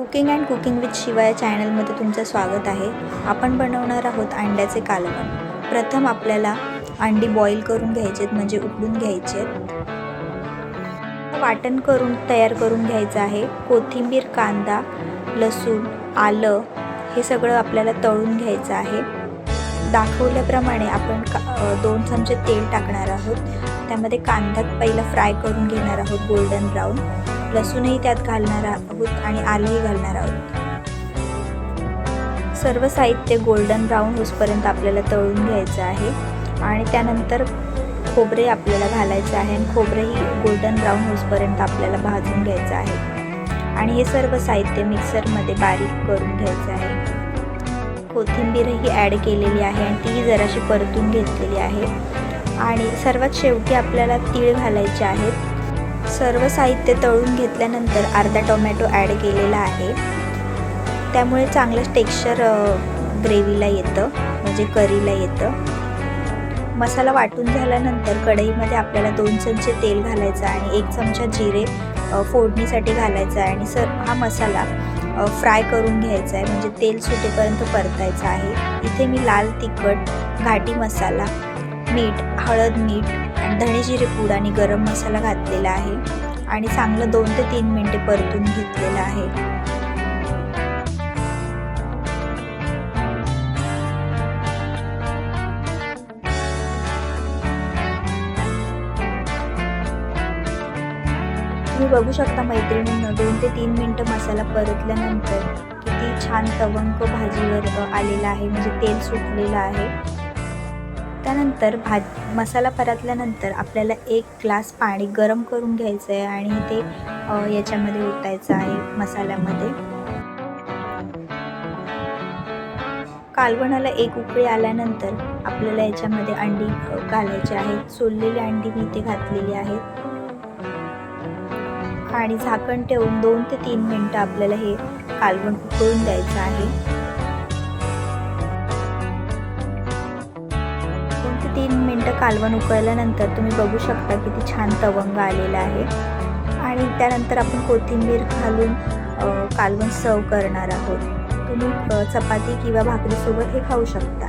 Cooking and cooking with Shiva या चॅनलमध्ये तुमचं स्वागत आहे. आपण बनवणार आहोत अंड्याचे कालवण. प्रथम आपल्याला अंडी बॉईल करून घ्यायचे आहेत म्हणजे उकडून घ्यायचे आहेत वाटण करून तयार करून घ्यायचं आहे. कोथिंबीर कांदा लसूण आलं हे सगळं आपल्याला तळून घ्यायचं आहे. दाखवल्याप्रमाणे आपण का दोन चमचे तेल टाकणार आहोत. त्यामध्ये कांदा पहिला फ्राय करून घेणार आहोत गोल्डन ब्राऊन लसूणही त्यात घालणार आहोत आणि आलंही घालणार आहोत. सर्व साहित्य गोल्डन ब्राऊन होसपर्यंत आपल्याला तळून घ्यायचं आहे. आणि त्यानंतर खोबरे आपल्याला घालायचं आहे आणि खोबरेही गोल्डन ब्राऊन होसपर्यंत आपल्याला भाजून घ्यायचं आहे. आणि हे सर्व साहित्य मिक्सरमध्ये बारीक करून घ्यायचं आहे. कोथिंबीरही ॲड केलेली आहे आणि तीही जराशी परतून घेतलेली आहे. आणि सर्वात शेवटी आपल्याला तीळ घालायचे आहेत. सर्व साहित्य तळून घेतल्यानंतर अर्धा टोमॅटो ॲड केलेला आहे. त्यामुळे चांगलं टेक्स्चर ग्रेव्हीला येतं म्हणजे करीला येतं. मसाला वाटून झाल्यानंतर कढईमध्ये आपल्याला दोन चमचे तेल घालायचं आणि एक चमचा जिरे फोडणीसाठी घालायचा आहे आणि सर हा मसाला फ्राय करून घ्यायचा आहे. म्हणजे तेल सुटेपर्यंत परतायचं आहे. इथे मी लाल तिखट घाटी मसाला मीठ हळद मीठ धणे जिरे पूड आणि गरम मसाला घातलेला आहे आणि चांगलं दोन ते तीन मिनटे परतून घेतलेलं आहे. तुम्ही बघू शकता मैत्रिणींना दोन ते तीन मिनटं मसाला परतल्यानंतर किती छान तवंक भाजीवर आलेलं आलेला आहे. म्हणजे तेल सुटलेलं आहे. त्यानंतर भात मसाला परतल्यानंतर आपल्याला एक ग्लास पाणी गरम करून घ्यायचं आहे आणि ते याच्यामध्ये ओतायचं आहे मसाल्यामध्ये. कालवणाला एक उकळी आल्यानंतर आपल्याला याच्यामध्ये अंडी घालायची आहेत. सोललेली अंडी मी इथे घातलेली आहेत. आणि झाकण ठेवून दोन ते तीन मिनटं आपल्याला हे कालवण उकळून द्यायचं आहे. दोन मिनटं कालवण उकळल्यानंतर तुम्ही बघू शकता किती छान तवंग आलेला आहे. आणि त्यानंतर आपण कोथिंबीर घालून कालवण सर्व करणार आहोत. तुम्ही चपाती किंवा भाकरीसोबत हे खाऊ शकता.